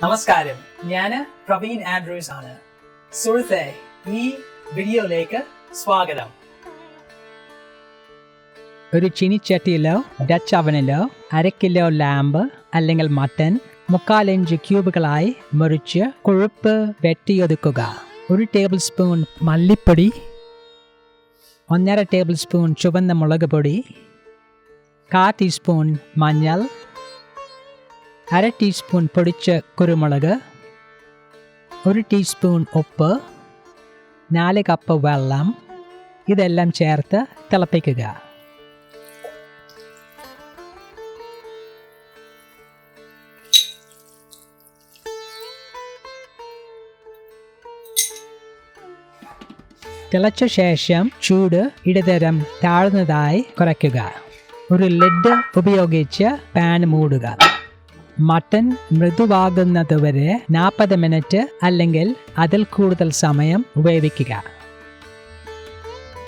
നമസ്കാരം. ഞാൻ പ്രവീൺ ആൻഡ്രൂസ് ആണ്. സുഹൃത്തെ ഈ വീഡിയോയിലേക്ക് സ്വാഗതം. ഒരു ചിനിച്ചട്ടിയിലോ ഡച്ച് അവനിലോ അര കിലോ ലാമ്പ് അല്ലെങ്കിൽ മട്ടൻ മുക്കാൽ ഇഞ്ച് ക്യൂബുകളായി മുറിച്ച് കൊഴുപ്പ് വെട്ടിയൊതുക്കുക. ഒരു ടേബിൾ സ്പൂൺ മല്ലിപ്പൊടി ഒന്നര ടേബിൾ സ്പൂൺ ചുവന്ന മുളക് പൊടി കാ ടീസ്പൂൺ മഞ്ഞൾ അര ടീസ്പൂൺ പൊടിച്ച കുരുമുളക് ഒരു ടീസ്പൂൺ ഉപ്പ് നാല് കപ്പ് വെള്ളം ഇതെല്ലാം ചേർത്ത് തിളപ്പിക്കുക. തിളച്ച ശേഷം ചൂട് ഇടതരം താഴ്ന്നതായി കുറയ്ക്കുക. ഒരു ലെഡ് ഉപയോഗിച്ച് പാൻ മൂടുക. മട്ടൻ മൃദുവാകുന്നതുവരെ നാൽപ്പത് മിനിറ്റ് അല്ലെങ്കിൽ അതിൽ കൂടുതൽ സമയം ഉപയോഗിക്കുക.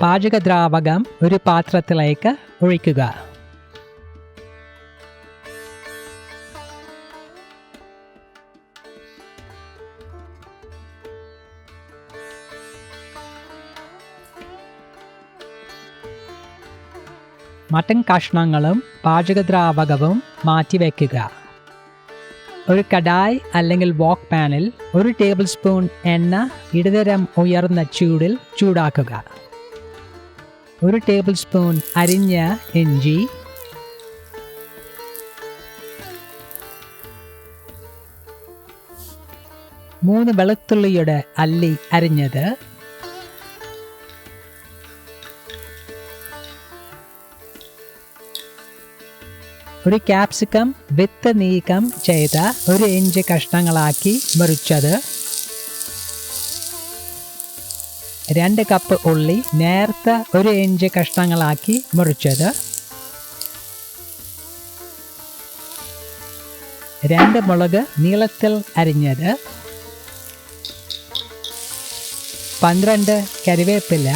പാചകദ്രാവകം ഒരു പാത്രത്തിലേക്ക് ഒഴിക്കുക. മട്ടൻ കഷ്ണങ്ങളും പാചകദ്രാവകവും മാറ്റിവെക്കുക. ഒരു കടായ് അല്ലെങ്കിൽ വോക്ക് പാനിൽ ഒരു ടേബിൾ സ്പൂൺ എണ്ണ ഇടതരം ഉയർന്ന ചൂടിൽ ചൂടാക്കുക. ഒരു ടേബിൾ സ്പൂൺ അരിഞ്ഞ ഇഞ്ചി. മൂന്ന് വെളുത്തുള്ളിയുടെ അല്ലി അരിഞ്ഞത്. ഒരു ക്യാപ്സിക്കം വിത്ത് നീക്കം ചെയ്ത ഒരു ഇഞ്ച് കഷ്ണങ്ങളാക്കി മുറിച്ചത്. രണ്ട് കപ്പ് ഉള്ളി നേർത്ത ഒരു ഇഞ്ച് കഷ്ണങ്ങളാക്കി മുറിച്ചത്. രണ്ട് മുളക് നീളത്തിൽ അരിഞ്ഞത്. പന്ത്രണ്ട് കറിവേപ്പില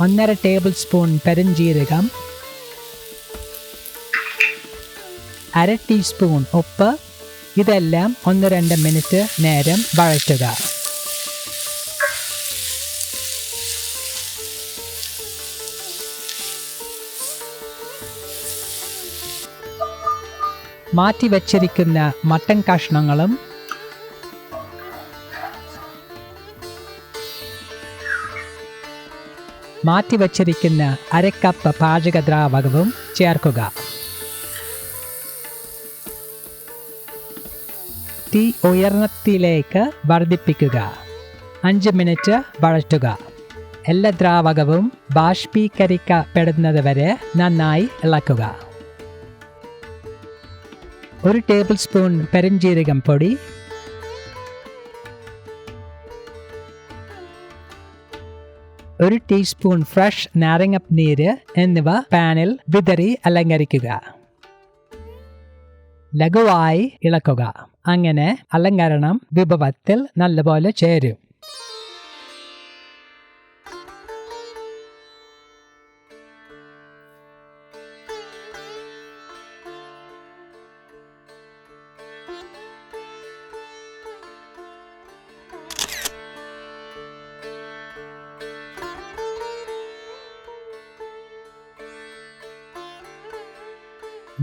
ഒന്നര ടേബിൾ സ്പൂൺ പെരഞ്ജീരകം അര ടീസ്പൂൺ ഉപ്പ് ഇതെല്ലാം ഒന്ന് രണ്ട് മിനിറ്റ് നേരം വഴറ്റുക. മാറ്റി വച്ചിരിക്കുന്ന മട്ടൻ കഷ്ണങ്ങളും മാറ്റിവച്ചിരിക്കുന്ന അരക്കപ്പ് പാചക ദ്രാവകവും ചേർക്കുക. തീ ഉയർന്നത്തിലേക്ക് വർദ്ധിപ്പിക്കുക. അഞ്ച് മിനിറ്റ് വഴറ്റുക. എല്ലാ ദ്രാവകവും ബാഷ്പീകരിക്കപ്പെടുന്നത് വരെ നന്നായി ഇളക്കുക. ഒരു ടേബിൾ സ്പൂൺ പെരഞ്ചീരകം പൊടി ഒരു ടീസ്പൂൺ ഫ്രഷ് നാരങ്ങനീര് എന്നിവ പാനിൽ വിതറി അലങ്കരിക്കുക. ലഘുവായി ഇളക്കുക. അങ്ങനെ അലങ്കരണം വിഭവത്തിൽ നല്ലപോലെ ചേരും.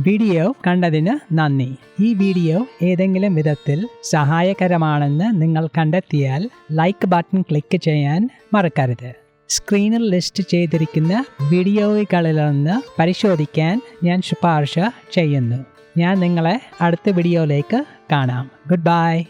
വീഡിയോ കണ്ടതിന് നന്ദി. ഈ വീഡിയോ ഏതെങ്കിലും വിധത്തിൽ സഹായകരമാണെന്ന് നിങ്ങൾ കണ്ടെത്തിയാൽ ലൈക്ക് ബട്ടൺ ക്ലിക്ക് ചെയ്യാൻ മറക്കരുത്. സ്ക്രീനിൽ ലിസ്റ്റ് ചെയ്തിരിക്കുന്ന വീഡിയോകളിലൊന്ന് പരിശോധിക്കാൻ ഞാൻ ശുപാർശ ചെയ്യുന്നു. ഞാൻ നിങ്ങളെ അടുത്ത വീഡിയോയിലേക്ക് കാണാം. Good bye